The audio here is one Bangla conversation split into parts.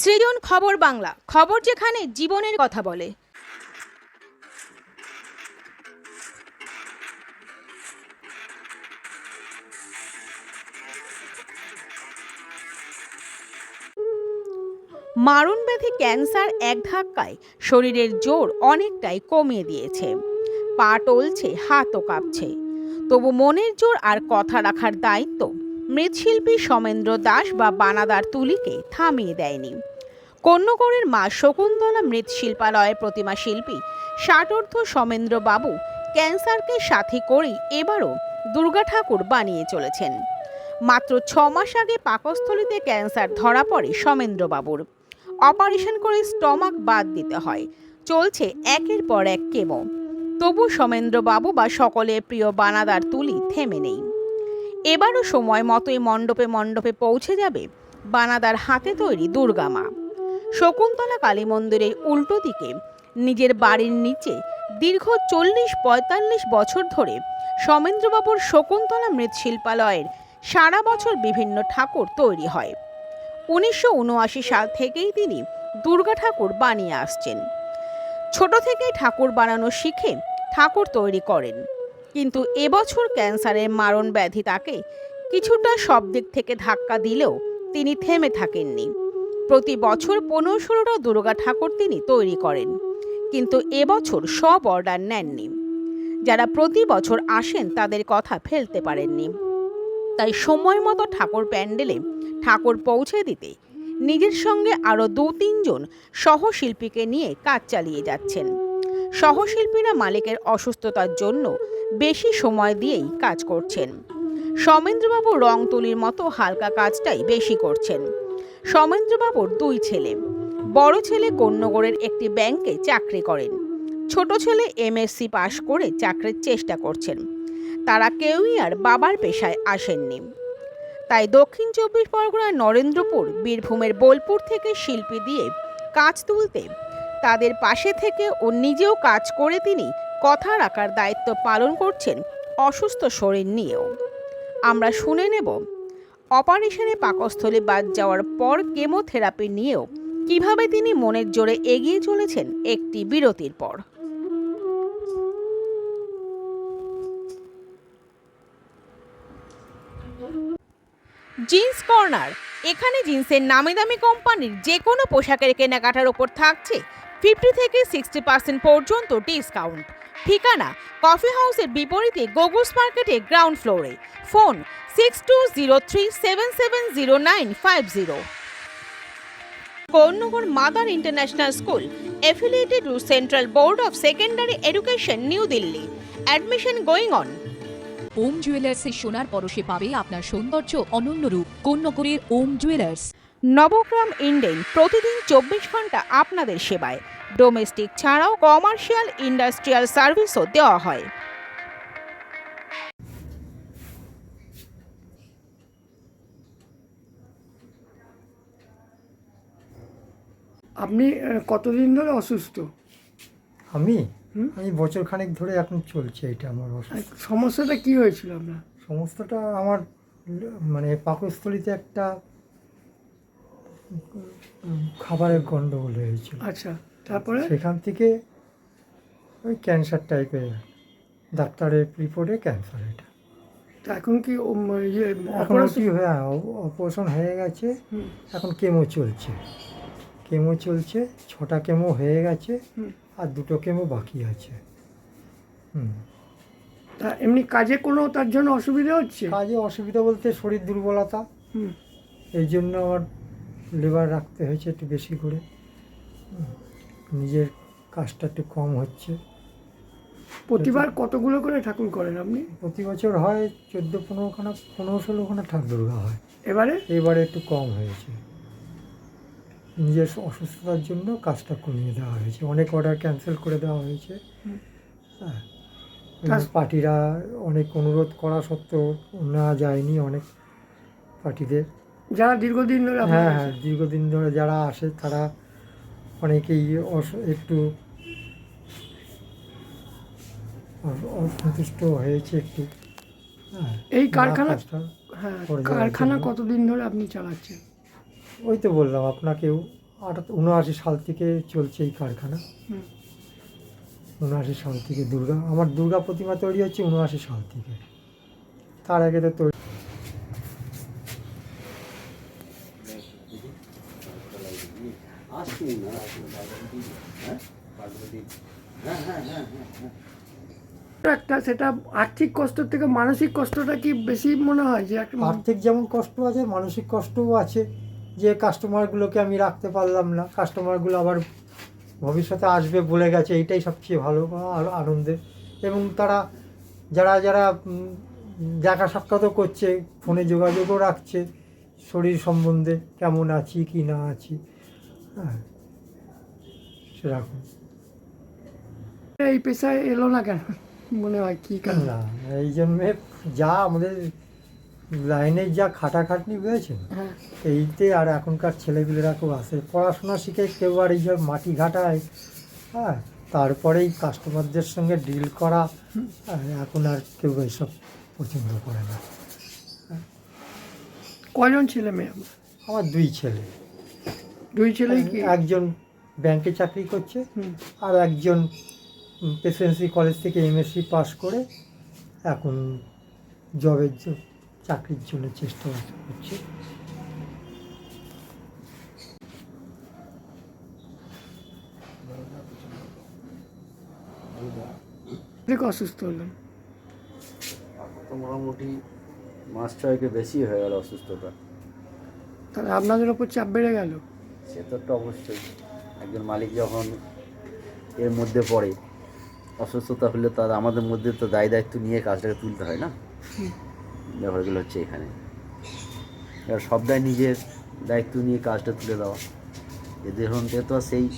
সৃজন খবর বাংলা, খবর যেখানে জীবনের কথা বলে। মারণ ব্যাধি ক্যান্সার এক ধাক্কায় শরীরের জোর অনেকটাই কমিয়ে দিয়েছে। পা টলছে, হাতও কাঁপছে। তবু মনের জোর আর কথা রাখার দায়িত্ব মৃৎশিল্পী সমেন্দ্র দাস বা বানাদার তুলিকে থামিয়ে দেয়নি। কন্যগড়ের মা শকুন্তলা মৃৎশিল্পালয়ের প্রতিমা শিল্পী ষাটর্ধ সমেন্দ্র বাবু ক্যান্সারকে সাথী করেই এবারও দুর্গা ঠাকুর বানিয়ে চলেছেন। মাত্র ছ মাস আগে পাকস্থলীতে ক্যান্সার ধরা পড়ে সমেন্দ্রবাবুর অপারেশন করে স্টমাক বাদ দিতে হয়। চলছে একের পর এক কেমো। তবু সমেন্দ্রবাবু বা সকলের প্রিয় বানাদার তুলি থেমে নেই। এবারও সময় মতোই মণ্ডপে মণ্ডপে পৌঁছে যাবে বানাদার হাতে তৈরি দুর্গা মা। শকুন্তলা কালী মন্দিরের উল্টো দিকে নিজের বাড়ির নিচে দীর্ঘ চল্লিশ পঁয়তাল্লিশ বছর ধরে সমেন্দ্রবাবুর শকুন্তলা মৃৎশিল্পালয়ের সারা বছর বিভিন্ন ঠাকুর তৈরি হয়। উনিশশো উনআশি সাল থেকেই তিনি দুর্গা ঠাকুর বানিয়ে আসছেন। ছোট থেকেই ঠাকুর বানানো শিখে ঠাকুর তৈরি করেন। কিন্তু এবছর ক্যান্সারের মারণ ব্যাধি তাকে কিছুটা সব দিক থেকে ধাক্কা দিলেও তিনি থেমে থাকেননি। প্রতি বছর পনেরো ষোলোটা দুর্গা ঠাকুর তিনি তৈরি করেন, কিন্তু এবছর সব অর্ডার নেননি। যারা প্রতি বছর আসেন তাদের কথা ফেলতে পারেননি। তাই সময় মতো ঠাকুর প্যান্ডেলে ঠাকুর পৌঁছে দিতে নিজের সঙ্গে আরও দু তিনজন সহশিল্পীকে নিয়ে কাজ চালিয়ে যাচ্ছেন। সহশিল্পীরা মালিকের অসুস্থতার জন্য বেশি সময় দিয়েই কাজ করছেন। সমেন্দ্রবাবু রং তুলির মতো হালকা কাজটাই বেশি করছেন। সমেন্দ্রবাবুর দুই ছেলে। বড় ছেলে কন্যগড়ের একটি ব্যাংকে চাকরি করেন। ছোট ছেলে এমএসসি পাশ করে চাকরির চেষ্টা করছেন। তারা কেউই আর বাবার পেশায় আসেননি। তাই দক্ষিণ চব্বিশ পরগনার নরেন্দ্রপুর, বীরভূমের বোলপুর থেকে শিল্পী দিয়ে কাজ তুলতে তাদের পাশে থেকে ও নিজেও কাজ করে তিনি কথা রাখার দায়িত্ব পালন করছেন অসুস্থ শরীর নিয়েও। আমরা শুনে নেব, অপারেশনে পাকস্থলে বাদ যাওয়ার পর কেমোথেরাপি নিয়েও কীভাবে তিনি মনের জোরে এগিয়ে চলেছেন একটি বিরতির পর। জিন্স কর্নার, এখানে জিন্সের নামি দামি কোম্পানির যে কোনো পোশাকের কেনাকাটার ওপর থাকছে ফিফটি থেকে সিক্সটি পার্সেন্ট পর্যন্ত ডিসকাউন্ট। ঠিকানা কফি হাউসের বিপরীতে গোগুস মার্কেটে গ্রাউন্ড ফ্লোরে। Phone six two zero three seven seven zero nine five zero Konnagar mother international school affiliated to Central Board of Secondary Education, New Delhi. Admission going on. Om জুয়েলার্সের সোনার পরশে পাবে আপনার সৌন্দর্য অনন্য রূপ। কন্যগরের ওম জুয়েলার্স নবগ্রাম ইন্ডেন প্রতিদিন চব্বিশ ঘণ্টা আপনাদের সেবায়। ডোমেস্টিক ছাড়াও কমার্শিয়াল ইন্ডাস্ট্রিয়াল সার্ভিসও দেওয়া হয়। আপনি কতদিন ধরে অসুস্থ? আমি? আমি বছর খানেক ধরে এখন চলছে এটা আমার অসুস্থ। সমস্যাটা কি হয়েছিল আপনার? সমস্তটা আমার মানে পাকস্থলিতে একটা খাবারের গন্ডগোল হয়েছিল। আচ্ছা। তারপরে? সেখান থেকে ওই ক্যান্সার টাইপের ডাক্তারের রিপোর্টে ক্যান্সার এটা। তা এখন কি ইয়ে এখন কি হয়ে অপারেশন হয়ে গেছে এখন কেমো চলছে। কেমো চলছে ছটা কেমো হয়ে গেছে। আর দুটো কেমো বাকি আছে। হুম। তা এমনি কাজে কোনো তার জন্য অসুবিধা হচ্ছে? কাজে অসুবিধা বলতে শরীর দুর্বলতা। এই জন্য আমার লেবার রাখতে হয়েছে একটু বেশি করে। হুম, নিজের কাজটা একটু কম হচ্ছে। প্রতিবার কতগুলো করে ঠাকুর করেন আপনি? প্রতি বছর হয় চোদ্দ পনেরোখানা পনেরো ষোলোখানা ঠাক দুর্গা হয়। এবারে? এবারে একটু কম হয়েছে। নিজের অসুস্থতার জন্য কাজটা কমিয়ে দেওয়া হয়েছে। অনেক অর্ডার ক্যান্সেল করে দেওয়া হয়েছে। হ্যাঁ। পার্টিরা অনেক অনুরোধ করা সত্ত্বেও না যায়নি অনেক পার্টিদের। যারা দীর্ঘদিন ধরে হ্যাঁ হ্যাঁ দীর্ঘদিন ধরে যারা আসে তারা অনেকেই একটু অসন্তুষ্ট হয়েছে একটু হ্যাঁ এই কারখানা হ্যাঁ কারখানা। কতদিন ধরে আপনি চালাচ্ছেন ওই তো বললাম আপনাকেও উনআশি সাল থেকে চলছে এই কারখানা হুম। উনআশি সাল থেকে দুর্গা আমার দুর্গা প্রতিমা তৈরি হচ্ছে উনআশি সাল থেকে তার আগে তো তৈরি আসুন না আসুন হ্যাঁ পার্বতী হ্যাঁ হ্যাঁ হ্যাঁ হ্যাঁ হ্যাঁ একটা সেটা আর্থিক কষ্ট থেকে মানসিক কষ্টটা কি বেশি মনে হয়? যে আর্থিক যেমন কষ্ট আছে মানসিক কষ্টও আছে যে কাস্টমারগুলোকে আমি রাখতে পারলাম না কাস্টমারগুলো আবার ভবিষ্যতে আসবে বলে গেছে এইটাই সবচেয়ে ভালো আর আনন্দের। এবং তারা যারা যারা দেখা সাক্ষাৎও করছে ফোনে যোগাযোগও রাখছে শরীর সম্বন্ধে কেমন আছি কি না আছি হ্যাঁ সেরকম। এই পেশায় এলো না কেন? মনে হয় কি না এই জন্যে যা আমাদের লাইনে যা খাটাখাটনি হয়েছে হ্যাঁ। এইতে আর এখনকার ছেলেগুলোরা খুব আসে। পড়াশোনা শিখে কেউ আর এই যে মাটি ঘাটায় হ্যাঁ তারপরেই কাস্টমারদের সঙ্গে ডিল করা এখন আর কেউ এইসব পছন্দ করে না। কজন ছেলে মেয়ে? আমার দুই ছেলে। দুই ছেলেই কি? একজন ব্যাংকে চাকরি করছে আর একজন প্রেসিডেন্সি কলেজ থেকে এমএসসি পাস করে এখন জবের চাকরির জন্য চেষ্টা করছে। অসুস্থ হলেন? তো মোটামুটি মাস ছয়েকে বেশি হয়ে গেল অসুস্থতা। তাহলে আপনাদের ওপর চাপ বেড়ে গেল? সে তো একটা অবশ্যই। একজন মালিক যখন এর মধ্যে পড়ে অসুস্থতা হলে তার আমাদের মধ্যে তো দায় দায়িত্ব নিয়ে কাজটাকে তুলতে হয় না? ব্যাপারগুলো হচ্ছে এখানে। এবার সবটাই নিজের দায়িত্ব নিয়ে কাজটা তুলে দেওয়া। এ এদের হতে তো আর সেই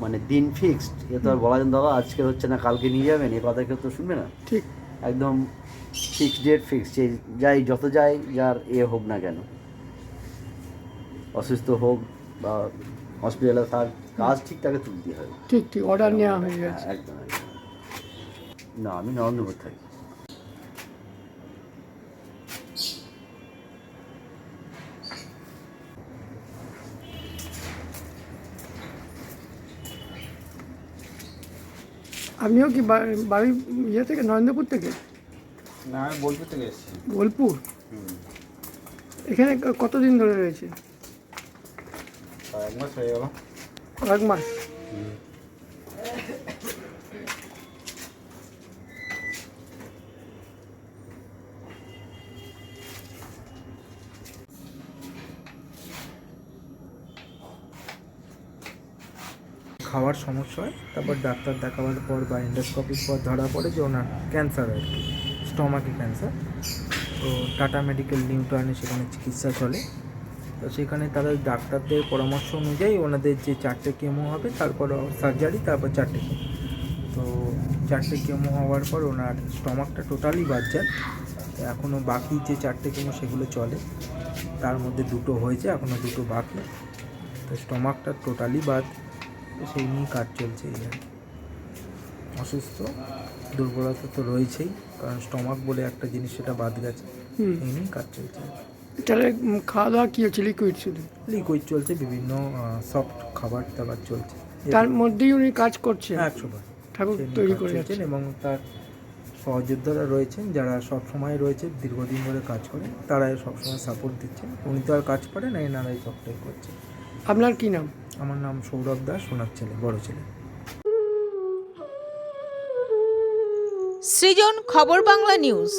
মানে দিন ফিক্সড। এ তো আর বলা যেন দাদা আজকে হচ্ছে না কালকে নিয়ে যাবেন? এ কথা কেউ তো শুনবে না। ঠিক। একদম ফিক্সড ডেট ফিক্স যে যাই যত যাই যার এ হোক না কেন। অসুস্থ হোক বা হসপিটালে থাক কাজ ঠিক তাকে তুলতে হবে ঠিক ঠিক অর্ডার নেওয়া হয়ে গেছে। হ্যাঁ, একদম একদম। না আমি নরেন্দ্রপুর থাকি। আপনিও কি বাড়ি ইয়ে থেকে নরেন্দ্রপুর থেকে? না আমি বোলপুর থেকে এসেছি। বোলপুর? এখানে কতদিন ধরে রয়েছে? এক মাস হয়ে গেল। এক মাস? খাওয়ার সমস্যা হয়, তারপর ডাক্তার দেখাবার পর বা এন্ডোস্কোপির পর ধরা পড়ে যে ওনার ক্যান্সার আর কি স্টমাকে ক্যান্সার তো টাটা মেডিকেল নিউটার্নে সেখানে চিকিৎসা চলে। তো সেখানে তারা ডাক্তারদের পরামর্শ অনুযায়ী ওনাদের যে চারটে কেমো হবে, তারপর সার্জারি তারপর চারটে তো চারটে কেমো হওয়ার পর ওনার স্টমাকটা টোটালি বাদ যায়। এখনও বাকি যে চারটে কেমো সেগুলো চলে। তার মধ্যে দুটো হয়েছে এখনও দুটো বাকি। তো স্টমাকটা টোটালি বাদ। সেই নিয়ে কাজ চলছে এই আর অসুস্থ দুর্বলতা তো রয়েছেই কারণ স্টমাক বলে একটা জিনিস সেটা বাদ গেছে এই নিয়ে কাজ চলছে। তাহলে খাওয়া দাওয়া কী হচ্ছে? লিকুইড শুধু? লিকুইড চলছে বিভিন্ন সফট খাবার দাবার চলছে। তার মধ্যেই উনি কাজ করছেন? একশো বার ঠাকুর তৈরি করে যাচ্ছেন এবং তার সহযোদ্ধারা রয়েছেন যারা সব সময় রয়েছে দীর্ঘদিন ধরে কাজ করেন তারাই সবসময় সাপোর্ট দিচ্ছেন। উনি তো আর কাজ করেন এই নারাই সবটাই করছেন আপনার কি নাম? আমার নাম সৌরভ দাস সোনার ছেলে বড় ছেলে। সৃজন খবর বাংলা নিউজ।